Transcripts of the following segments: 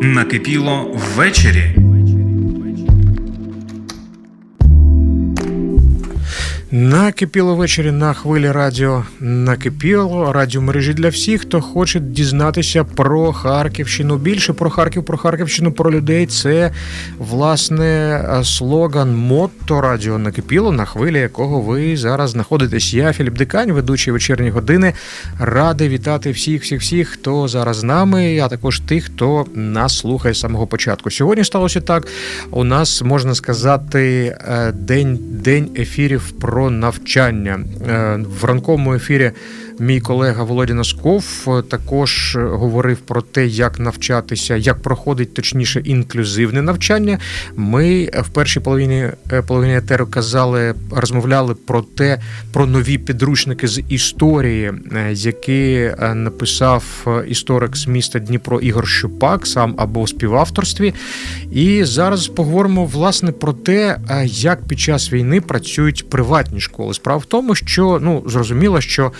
Накипіло ввечері. Накипіло ввечері на хвилі радіо накипіло радіомережі для всіх, хто хоче дізнатися про Харківщину. Більше про Харків, про Харківщину, про людей. Це власне слоган мотто радіо накипіло, на хвилі якого ви зараз знаходитесь. Я Філіп Дикань, ведучий вечірні години. Радий вітати всіх, всіх, всіх, хто зараз з нами, а також тих, хто нас слухає з самого початку. Сьогодні сталося так. У нас можна сказати е, день, день ефірів про навчання Е, в ранковому ефірі. Мій колега Володя Носков е, також говорив про те, як навчатися, як проходить точніше інклюзивне навчання. Ми в першій половині е, половині етеру казали, розмовляли про те, про нові підручники з історії, е, які написав історик з міста Дніпро Ігор Щупак, сам або у співавторстві. І зараз поговоримо власне про те, як під час війни працюють приватні школи. Справа в тому, що ну зрозуміло, що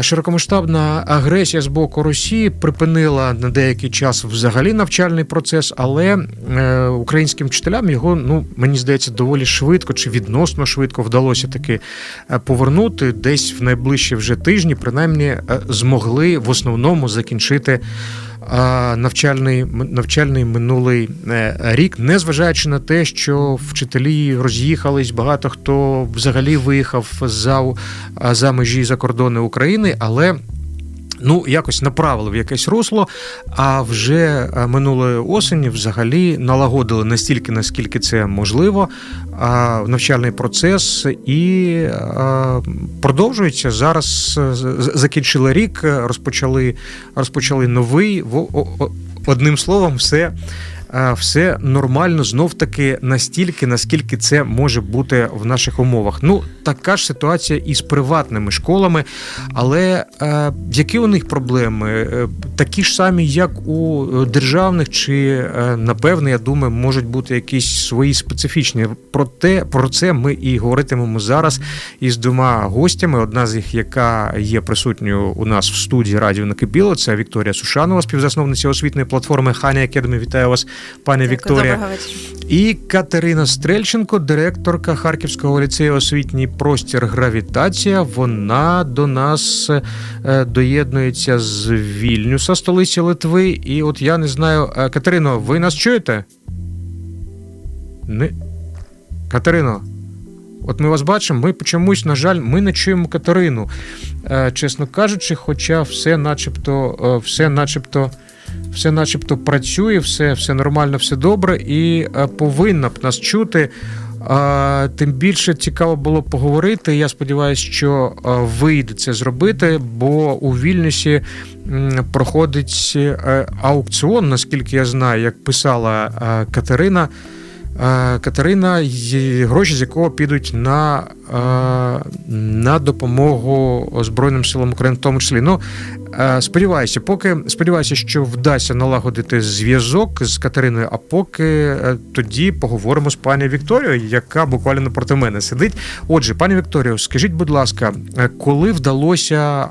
широкомасштабна агресія з боку Росії припинила на деякий час взагалі навчальний процес, але е, українським вчителям його ну мені здається доволі швидко чи відносно швидко вдалося таки е, повернути. Десь в найближчі вже тижні, принаймні е, змогли в основному закінчити навчальний навчальний минулий е, рік, незважаючи на те, що вчителі роз'їхались, багато хто взагалі виїхав за, за межі за кордони України, але ну якось направили в якесь русло. А вже е, минулої осені взагалі налагодили настільки, наскільки це можливо, навчальний процес і е, продовжується зараз. Е, закінчили рік, розпочали розпочали новий одним словом, все все нормально знов таки настільки, наскільки це може бути в наших умовах. Ну, така ж ситуація і з приватними школами, але е, які у них проблеми? Е, такі ж самі, як у державних, чи е, напевне, я думаю, можуть бути якісь свої специфічні. Про те, про це ми і говоритимемо зараз із двома гостями. Одна з них, яка є присутньою у нас в студії Радіо Накипіло, це Вікторія Сушанова, співзасновниця освітньої платформи Хані Академі. Вітаю вас пані Дякую, Вікторія. І Катерина Стрельченко, директорка Харківського ліцею освітній простір Гравітація. Вона до нас е, доєднується з Вільнюса, столиці Литви. І от я не знаю, е, Катерино, ви нас чуєте? Не... Катерино. От ми вас бачимо, ми чомусь, на жаль, ми не чуємо Катерину. Е, чесно кажучи, хоча все начебто, все начебто все начебто працює, все все нормально, все добре, і е, повинна б нас чути. Тим більше цікаво було поговорити. Я сподіваюся, що е, вийде це зробити, бо у Вільнюсі проходить е, аукціон, наскільки я знаю, як писала Катерина. Катерина, гроші з якого підуть на на допомогу Збройним силам України, в тому числі. Ну сподіваюся, поки сподіваюся, що вдасться налагодити зв'язок з Катериною. А поки е, тоді поговоримо з пані Вікторією, яка буквально проти мене сидить. Отже, пані Вікторію, скажіть, будь ласка, е, коли вдалося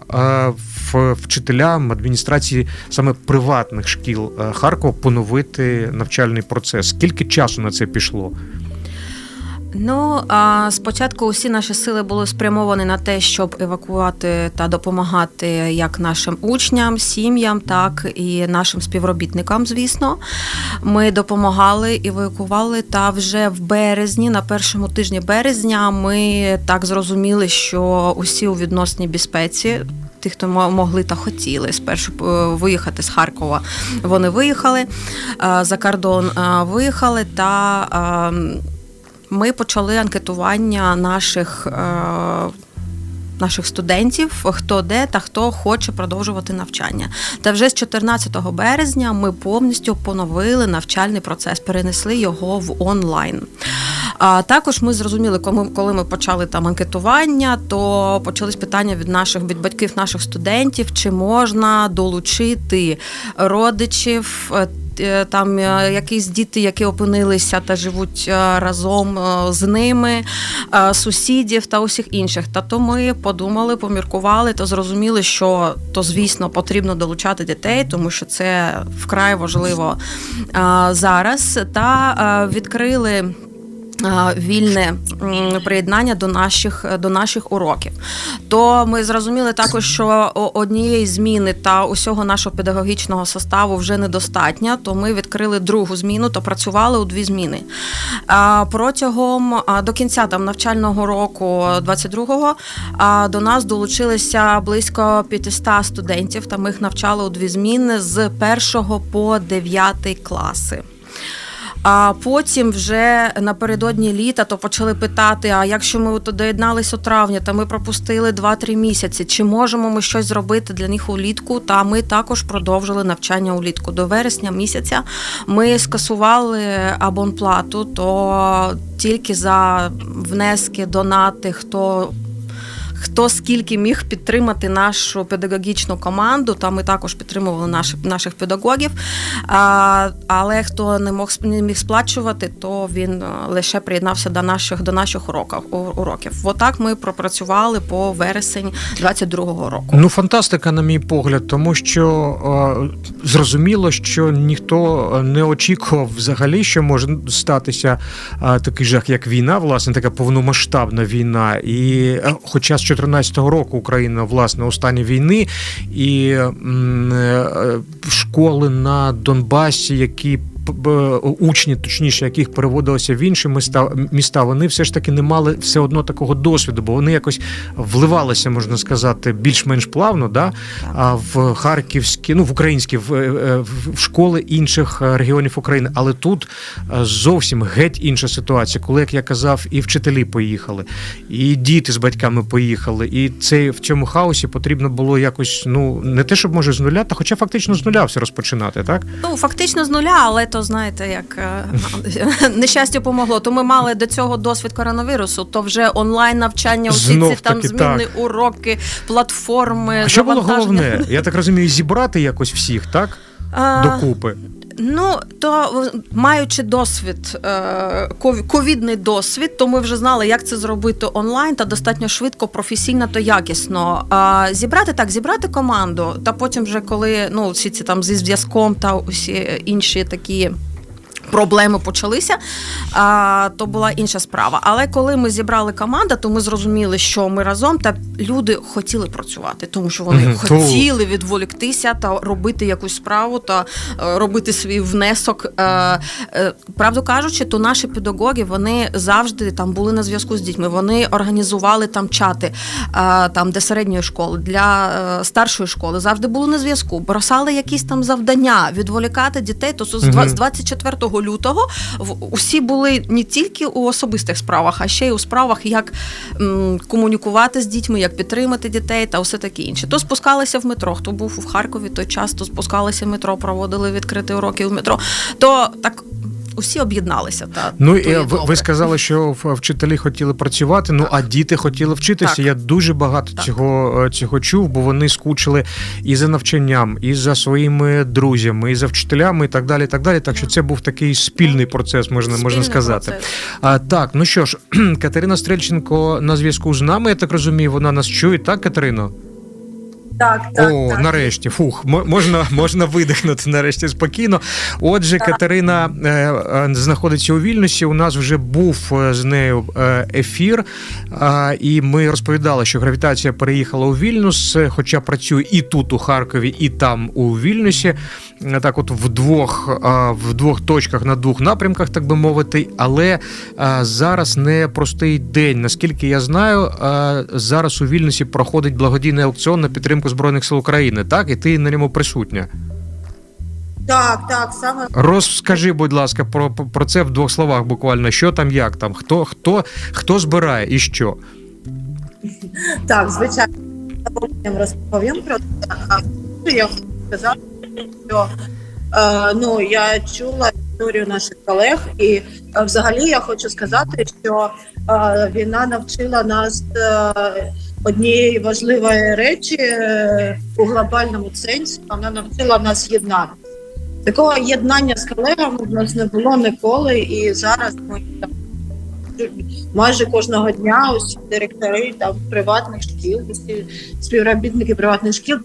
вчителям адміністрації саме приватних шкіл е, Харкова поновити навчальний процес? Скільки часу на це пішло? Ну спочатку усі наші сили були спрямовані на те, щоб евакувати та допомагати як нашим учням, сім'ям, так і нашим співробітникам. Звісно, ми допомагали евакували. Та вже в березні, на першому тижні березня, ми так зрозуміли, що усі у відносній безпеці. Ті, хто могли та хотіли спершу е, виїхати з Харкова, вони виїхали е, за кордон, е, виїхали та ми почали анкетування наших. Наших студентів, хто де та хто хоче продовжувати навчання. Та вже з 14 березня ми повністю поновили навчальний процес, перенесли його в онлайн. А також ми зрозуміли, коли ми, почали там анкетування, то почались питання від наших від батьків наших студентів, чи можна долучити родичів. е, е, Там е, якісь діти, які опинилися та живуть разом з ними, сусідів та усіх інших. Та то ми подумали, поміркували та зрозуміли, що то, звісно, потрібно долучати дітей, тому що це вкрай важливо зараз. Та відкрили. Е, Вільне приєднання до наших до наших уроків, то ми зрозуміли також, що однієї зміни та усього нашого педагогічного составу вже недостатньо. То ми відкрили другу зміну та працювали у дві зміни. Протягом до кінця там навчального року 22-го до нас долучилися близько 500 студентів. Та ми їх навчали у дві зміни з 1 по 9 класи. А потім вже напередодні літа то почали питати: а якщо ми от доєднались у травні, та ми пропустили 2-3 місяці, чи можемо ми щось зробити для них улітку? Та ми також продовжили навчання улітку. До вересня місяця ми скасували абонплату, то тільки за внески, донати, хто хто скільки міг підтримати нашу педагогічну команду, та ми також підтримували наших, наших педагогів. А, але хто не мог не міг сплачувати, то він е, лише приєднався до наших до наших уроків. уроків. Отак ми пропрацювали по вересень 22-го року. Ну, фантастика, на мій погляд, тому що е, зрозуміло, що ніхто не очікував взагалі, що може статися е, такий жах, як війна, власне, така повномасштабна війна. І е, хоча 2014 року Україна власне у стані війни, і м, е, школи на Донбасі, які учні, точніше, яких переводилися в інші міста, міста, вони все ж таки не мали все одно такого досвіду, бо вони якось вливалися, можна сказати, більш-менш плавно, да? а в харківські, ну в українські в, е, в- в школи інших е, регіонів України. Але тут е, зовсім геть інша ситуація, коли, як я казав, і вчителі поїхали, і діти з батьками поїхали. І це в цьому хаосі потрібно було якось, ну не те, щоб може з нуля, та хоча фактично з нуля все розпочинати, так? Ну, фактично з нуля, але то знаєте, як е, нещастя помогло. То ми мали до цього досвід коронавірусу, то вже онлайн навчання, усі ці там так. уроки, платформи. А що було головне? Я так розумію, зібрати якось всіх, так? А, Докупи. Ну то маючи досвід, е, ковідний досвід, то ми вже знали, як це зробити онлайн та достатньо швидко, професійно та якісно. Зібрати так, зібрати команду, та потім, вже коли ну всі ці там зі зв'язком та усі інші такі. Проблеми почалися, а, то була інша справа. Але коли ми зібрали команду, то ми зрозуміли, що ми разом та люди хотіли працювати, тому що вони то- хотіли відволіктися та робити якусь справу та е, робити свій внесок. Е, е, Правду кажучи, то наші педагоги вони завжди там були на зв'язку з дітьми. Вони організували там чати, там де середньої школи для старшої школи завжди були на зв'язку. Бросали якісь там завдання, відволікати дітей. То з Мгм. з 24 лютого усі були не тільки у особистих справах, а ще й у справах, як м, комунікувати з дітьми, як підтримати дітей та все таке інше. То спускалися в метро. Хто був у Харкові, той часто спускалися в метро, проводили відкриті уроки в метро. То так усі об'єдналися. Та Ну і ви, добре. ви сказали, що в- вчителі хотіли працювати, ну а діти хотіли вчитися. Так. Я дуже багато Так. цього, е, цього чув, бо вони скучили і за навчанням, і за своїми друзями, і за вчителями, і так далі. І так далі. Так що це був такий спільний процес, можна, можна сказати. процес. А, так, ну що ж, Катерина Стрельченко на зв'язку з нами, я так розумію, вона нас чує, так, Катерино? Так, так, О, так. нарешті, фух, можна, можна видихнути нарешті спокійно. Отже, Катерина е, е, знаходиться у Вільнюсі. У нас вже був е, з нею е, ефір, е, і ми розповідали, що гравітація переїхала у Вільнюс, хоча працює і тут, у Харкові, і там у Вільнюсі. Так, от в двох, в двох точках на двох напрямках, так би мовити. Але зараз не простий день. Наскільки я знаю, зараз у Вільнюсі проходить благодійний аукціон на підтримку збройних сил України. Так, і ти на ньому присутня. Так, так, саме Розкажи, будь ласка, про, про це в двох словах буквально. Що там, як там, хто, хто, хто збирає і що. так, звичайно. Розповім про це. Я хочу сказати, що е, ну, я чула історію наших колег. І е, взагалі я хочу сказати, що е, війна навчила нас е, однієї важливої речі е, у глобальному сенсі. Вона навчила нас єднати. Такого єднання з колегами в нас не було ніколи, і зараз ми там майже кожного дня усі директори там приватних шкіл, усі співробітники приватних шкіл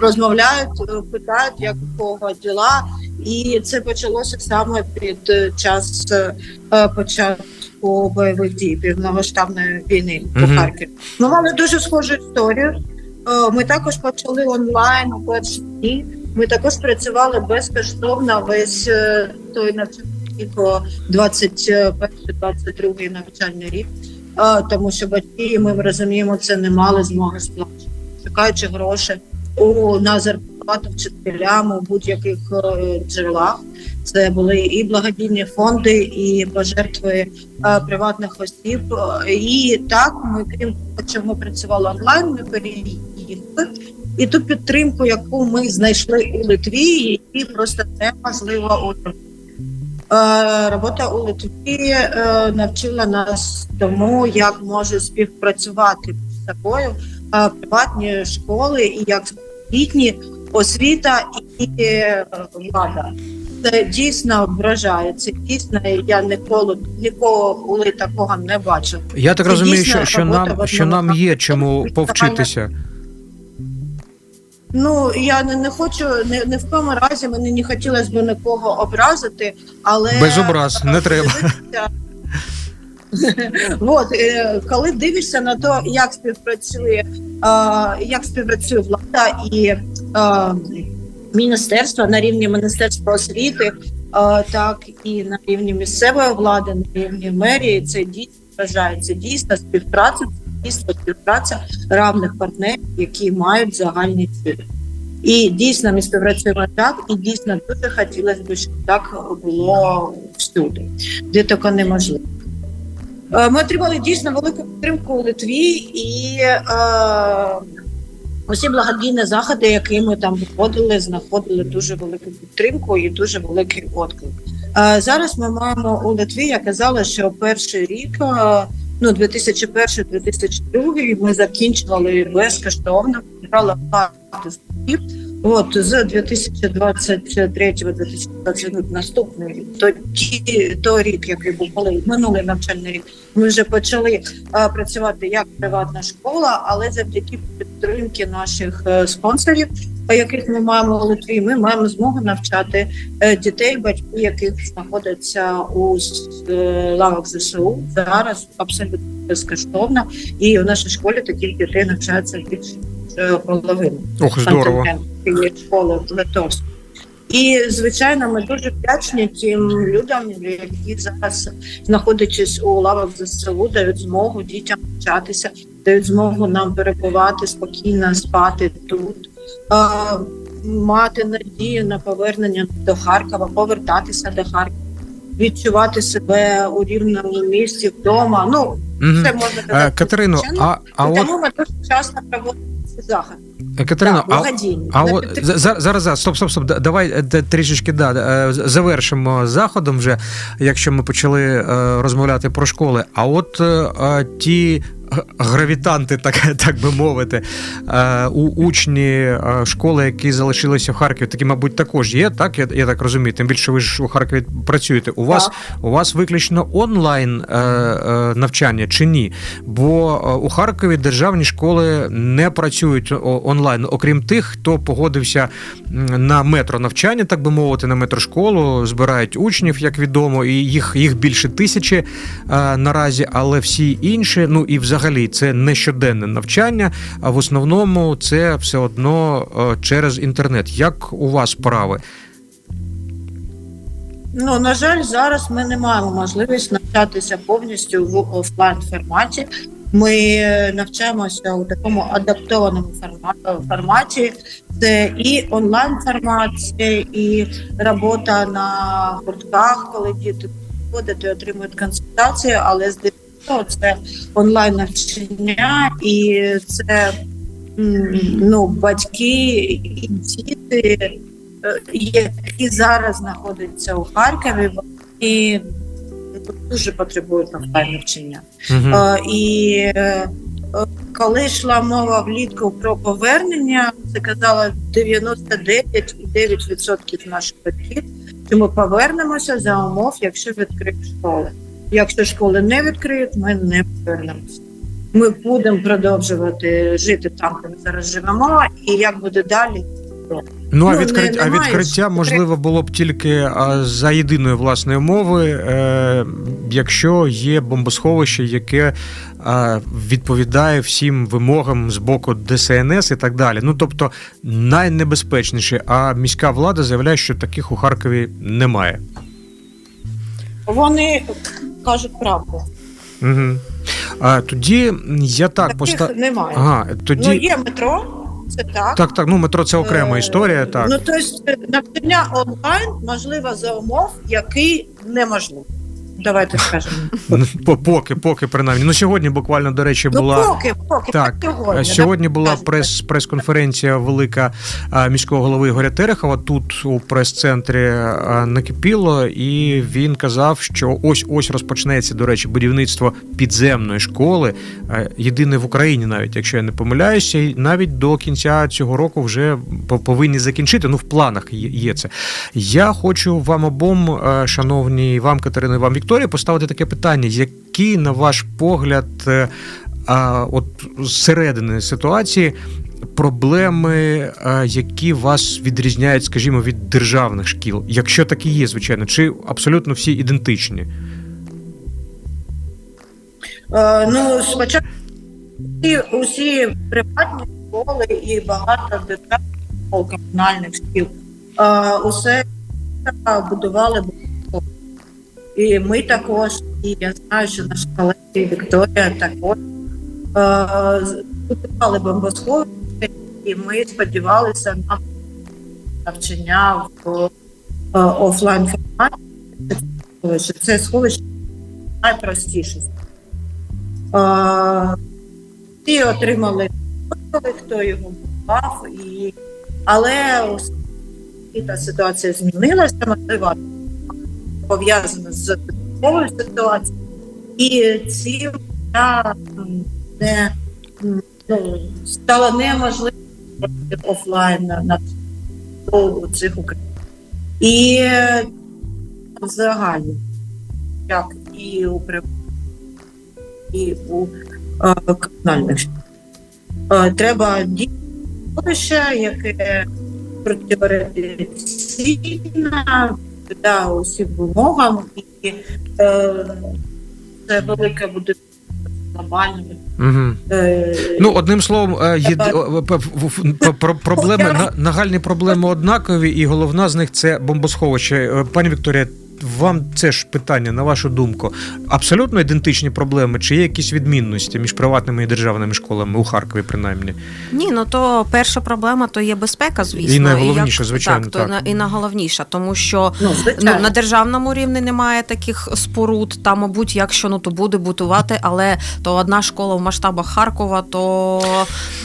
розмовляють, е, питають, як у кого діла. І це почалося саме під е, час е, початку бойових дій повномасштабної війни у Мгм. Харкові. Ми мали дуже схожу історію. Е, Ми також почали онлайн у перші дні. Ми також працювали безкоштовно весь е, той навчальний рік, 21-22 навчальний рік, Е, тому що батьки, ми розуміємо, це не мали змоги сплачувати, шукаючи гроші у на зарплату вчителям у будь-яких е, джерелах. Це були і благодійні фонди, і пожертви е, приватних осіб. І так ми, крім ми працювали онлайн, ми переїхали. І ту підтримку, яку ми знайшли у Литві, її просто неможливо уявити. Е, Робота у Литві навчила нас тому, як може співпрацювати з собою приватні школи і як літні освіта і е, влада. Це дійсно вражає. Це дійсно я ніколи нікого коли такого не бачив. Я так Це розумію, що, що нам що нам є чому повчитися. Ну я не, не хочу не, не в тому разі. Мені не хотілося б нікого образити, але Без образ, не треба. От е, коли дивишся на те, як співпрацює, як співпрацює влада і міністерство на рівні міністерства освіти, так і на рівні місцевої влади, на рівні мерії, це дійсно вважає. Це дійсно співпраця, дійсно співпраця равних партнерів, які мають загальні цілі. І дійсно ми співпрацюємо так, і дійсно дуже хотілося б, щоб так було всюди, де тільки неможливо. Е, Ми отримали дійсно велику підтримку у Литві і е, усі благодійні заходи, які ми там виходили, знаходили дуже велику підтримку і дуже великий відклик. Е, зараз ми маємо у Литві, я казала, що перший рік, е, ну 2001-2002, ми закінчували безкоштовно, брали багато студентів. От з 2023-2024 наступний рік, то ті той рік, який був коли минулий навчальний рік, ми вже почали е, працювати як приватна школа, але завдяки підтримки наших е, спонсорів, яких ми маємо у Литві, ми маємо змогу навчати е, дітей, батьки, яких знаходяться у е, лавах ЗСУ зараз абсолютно безкоштовно. І в нашій школі таких дітей навчається більше ніж половини Ох, здорово. школи в Литовську. І звичайно, ми дуже вдячні тим людям, які зараз, знаходячись у лавах ЗСУ, дають змогу дітям навчатися, дають змогу нам перебувати спокійно, спати тут, е, мати надію на повернення до Харкова, повертатися до Харкова, відчувати себе у рівному місці вдома. Ну Мгм. це можна казати. Катерино, а, а от тому ми дуже часто проводимо ці заходи. Катерино, да, а. А от підтримку. за- за- зараз, зараз, стоп, стоп, стоп. Давай е, трішечки да, е, завершимо заходом, вже, якщо ми почали е, розмовляти про школи. А от е, ті гравітанти, так, так би мовити, е, у учні е, школи, які залишилися в Харкові, такі, мабуть, також є, так? Я, я так розумію. Тим більше ви ж у Харкові працюєте. У вас у вас виключно онлайн е, навчання чи ні? Бо у Харкові державні школи не працюють онлайн, окрім тих, хто погодився на метро навчання, так би мовити, на метрошколу, збирають учнів, як відомо, і їх, їх більше тисячі наразі, але всі інші, ну і взагалі це не щоденне навчання, а в основному це все одно е, через інтернет. Як у вас справи? Ну на жаль, зараз ми не маємо можливість навчатися повністю в офлайн форматі. Ми навчаємося у такому адаптованому форматі. Це і онлайн формат, це і робота на гуртках, коли діти приходять і отримують консультації, але здебільшого це онлайн навчання, і це ну, батьки і діти, е, які зараз знаходяться у Харкові, вони дуже потребують навчання навчання. Е, І е, коли йшла мова влітку про повернення, це казала 99,9% наших батьків, що ми повернемося за умов, якщо відкриють школи. Якщо школи не відкриють, ми не повернемося. Ми будемо продовжувати жити там, де ми зараз живемо, і як буде далі. Ну, а, Ну, відкрит... не- а відкриття можливо було б тільки а, за єдиної власної мови, е, якщо є бомбосховище, яке а, відповідає всім вимогам з боку ДСНС і так далі. Ну тобто найнебезпечніше, а міська влада заявляє, що таких у Харкові немає. Вони кажуть правду. Угу. А, тоді я так поставлю. немає. Ага, тоді. Ну, є метро, це так. Так, так, ну метро це окрема Е, історія, так. Ну, тобто, навчання онлайн можливо за умов, який неможливо. Давайте скажемо. По- Поки, поки принаймні. Ну сьогодні буквально, до речі, була. Ну, поки, поки, Так, сьогодні. Е, Сьогодні була Давайте. прес прес-конференція велика а, міського голови Ігоря Терехова. Тут у прес-центрі а, накипіло, і він казав, що ось ось розпочнеться, до речі, будівництво підземної школи, е, єдине в Україні, навіть якщо я не помиляюся, і навіть до кінця цього року вже по- повинні закінчити. Ну, в планах є, є це. Я хочу вам обом, е, шановні вам, Катерина, і вам Вікторія, поставити таке питання: які, на ваш погляд, е, а, от зсередини ситуації проблеми, а, які вас відрізняють, скажімо, від державних шкіл, якщо такі є, звичайно, чи абсолютно всі ідентичні? Е, ну, спочатку усі приватні школи і багато державних комунальних шкіл. Е, усе будували. І ми також, і я знаю, що наша колега Вікторія також е, будували бомбосховище, і ми сподівалися на навчання в е, офлайн форматі. Це- сховище найпростіше. Е, Всі отримали хто його будував, і... але та ситуація змінилася, можливо, пов'язана з військовою ситуацією, і цим я не ну, стало неможливо офлайн на, на цих Україн. І е, взагалі, як і у і у е, комунальних. Е, Треба діяти, яке протиорієнтаційне, да, усім вимогам, і е, це велике буде глобальне. Угу. Е, Ну, одним словом, е, п- про- проблеми на- нагальні проблеми однакові, і головна з них це бомбосховище. Е, Пані Вікторія, вам це ж питання, на вашу думку, абсолютно ідентичні проблеми, чи є якісь відмінності між приватними і державними школами у Харкові, принаймні? Ні, ну то перша проблема то є безпека, звісно. І найголовніше, звичайно, так, так. на- і найголовніше, тому що ну, Ну, на державному рівні немає таких споруд. Там, мабуть, якщо ну то буде будувати, але то одна школа в масштабах Харкова, то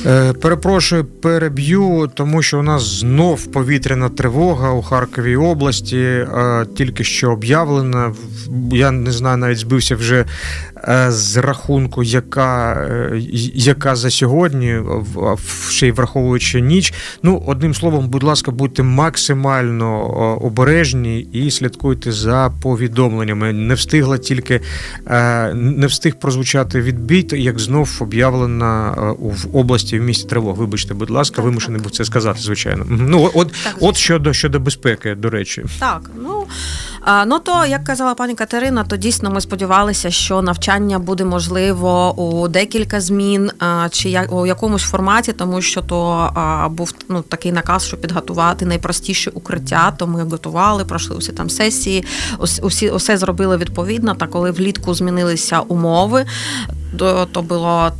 Е, перепрошую, переб'ю, тому що у нас знов повітряна тривога у Харковій області, е, тільки що об'явлена. Я не знаю, навіть збився вже е, з рахунку, яка, е, яка за сьогодні, ще й враховуючи ніч. Ну, одним словом, будь ласка, будьте максимально обережні і слідкуйте за повідомленнями. Не встигла тільки е, не встиг прозвучати відбій, як знов об'явлена в області в місті тривог. Вибачте, будь ласка, вимушений був це сказати, звичайно. Ну, от, Так, от щодо щодо безпеки, до речі. Так, ну, а, ну то, як казала пані Катерина, то дійсно ми сподівалися, що навчання буде можливо у декілька змін а, чи я, у якомусь форматі, тому що то а, був ну, такий наказ, щоб підготувати найпростіші укриття. То ми готували, пройшли усі там сесії, усі усе зробили відповідно. Та коли влітку змінилися умови, то, то було.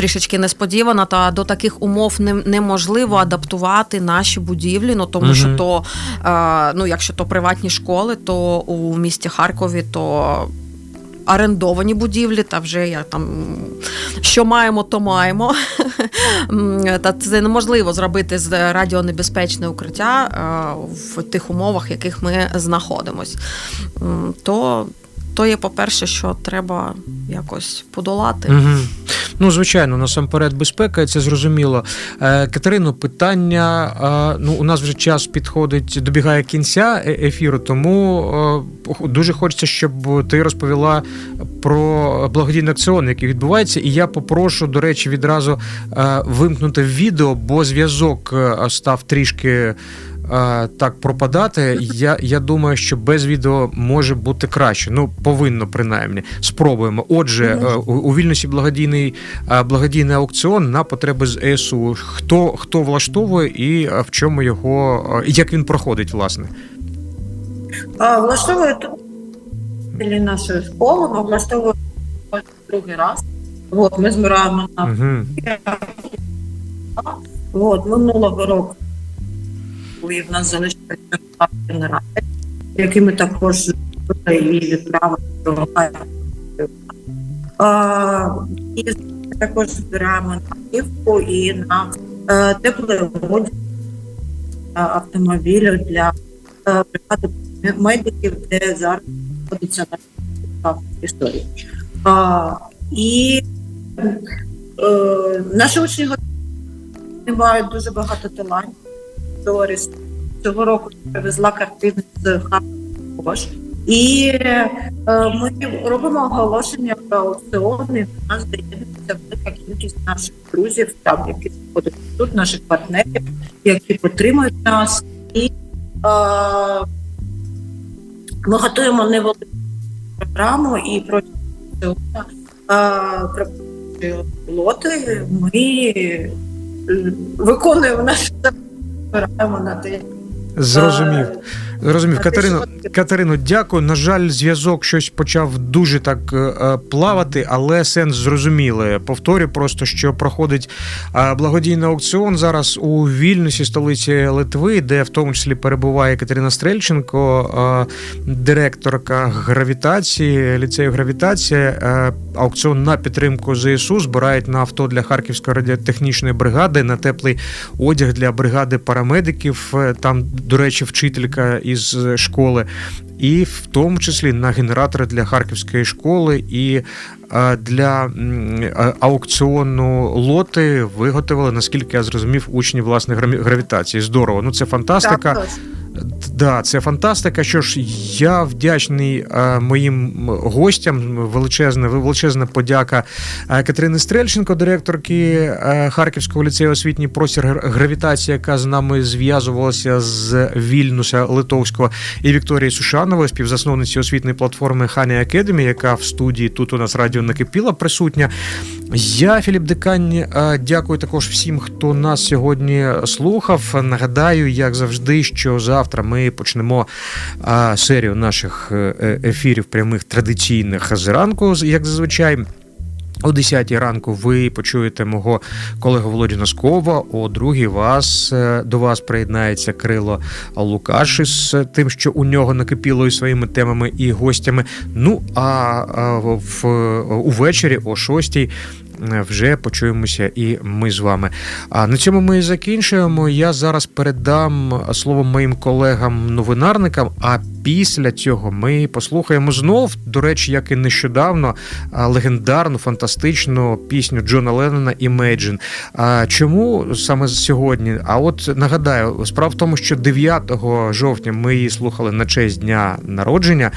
Трішечки несподівано, та до таких умов не, неможливо адаптувати наші будівлі. Ну тому Мгм. що то Е, ну, якщо то приватні школи, то у місті Харкові то. Орендовані будівлі, та вже я там що маємо, то маємо. Та це неможливо зробити з радіонебезпечне укриття е, в тих умовах, в яких ми знаходимось. То, то є, по-перше, що треба якось подолати. Ну, звичайно, насамперед безпека, це зрозуміло. Е, Катерино, питання. е, Ну, у нас вже час підходить, добігає кінця е- ефіру, тому дуже хочеться, щоб ти розповіла про благодійний акціон, який відбувається. І я попрошу, до речі, відразу вимкнути відео, бо зв'язок став трішки. Е, Так пропадати, я, я думаю, що без відео може бути краще. Ну, повинно принаймні. Спробуємо. Отже, е, у, у Вільнюсі благодійний, е, благодійний аукціон на потреби з ЕСУ. Хто, хто влаштовує і в чому його, як він проходить, власне? А, влаштовує нашої школи, ми влаштовуємо другий раз. От, ми збираємо на Угу. От, минулого року, коли в нас залишилися два генератори, які ми також і відправили до. І також збираємо на і на е, теплий автомобілю для е, бригади медиків, де зараз знаходиться наша історія. А, і е, наші учні мають дуже багато талантів. Торіс цього року привезла картини з Харкова. І е, ми робимо оголошення про аукціони. У нас доєднується велика кількість наших друзів, там які знаходяться тут, наших партнерів, які підтримують нас. І е, ми готуємо невелику програму і протягом аукціону е, лоти, ми е, виконуємо наше збираємо на те. Зрозумів. Зрозумів. Катерино? Катерино, дякую. На жаль, зв'язок щось почав дуже так е, е, плавати, але сенс зрозумілий. Повторю просто, що проходить е, благодійний аукціон зараз у Вільнюсі, столиці Литви, де в тому числі перебуває Катерина Стрельченко, е, директорка гравітації, ліцею гравітація. Е, Аукціон на підтримку ЗСУ збирають на авто для Харківської радіотехнічної бригади, на теплий одяг для бригади парамедиків. Там, до речі, вчителька із школи, і в тому числі на генератори для харківської школи і е, для е, аукціону лоти виготовили, наскільки я зрозумів, учні власне гравітації. Здорово. Ну це фантастика. Так. Да, це фантастика. Що ж, я вдячний е, моїм гостям. Величезна, величезна подяка е, Катерини Стрельченко, директорки е, Харківського ліцею освітній простір гра- гравітація, яка з нами зв'язувалася з Вільнюса Литовського, і Вікторії Сушанової, співзасновниці освітньої платформи Хані Академі, яка в студії тут у нас радіо накипіла присутня. Я, Філіп Дикань, е, дякую також всім, хто нас сьогодні слухав. Нагадаю, як завжди, що завтра ми почнемо е, серію наших е, ефірів прямих традиційних зранку, як зазвичай. О 10 ранку ви почуєте мого колегу Володю Носкова. О другій вас е, до вас приєднається Крило Лукаш із тим, що у нього накипіло і своїми темами і гостями. Ну а, в увечері о 6 вже почуємося і ми з вами. А на цьому ми і закінчуємо. Я зараз передам слово моїм колегам-новинарникам. А після цього ми послухаємо знов, до речі, як і нещодавно, легендарну фантастичну пісню Джона Леннона «Imagine». А чому саме сьогодні? А от нагадаю, справа в тому, що 9 жовтня ми її слухали на честь дня народження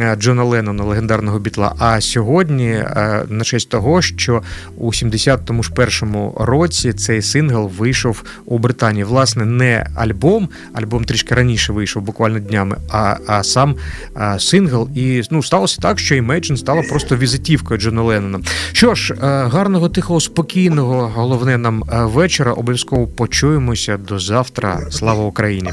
е, Джона Леннона, легендарного бітла. А сьогодні е, на честь того, що у 71 ж першому році цей сингл вийшов у Британії. Власне, не альбом, альбом трішки раніше вийшов, буквально днями, а, а сам а, сингл. І ну сталося так, що Imagine стала просто візитівкою Джона Леннона. Що ж, е, гарного, тихого, спокійного, головне нам е, вечора. Обов'язково почуємося до завтра. Слава Україні!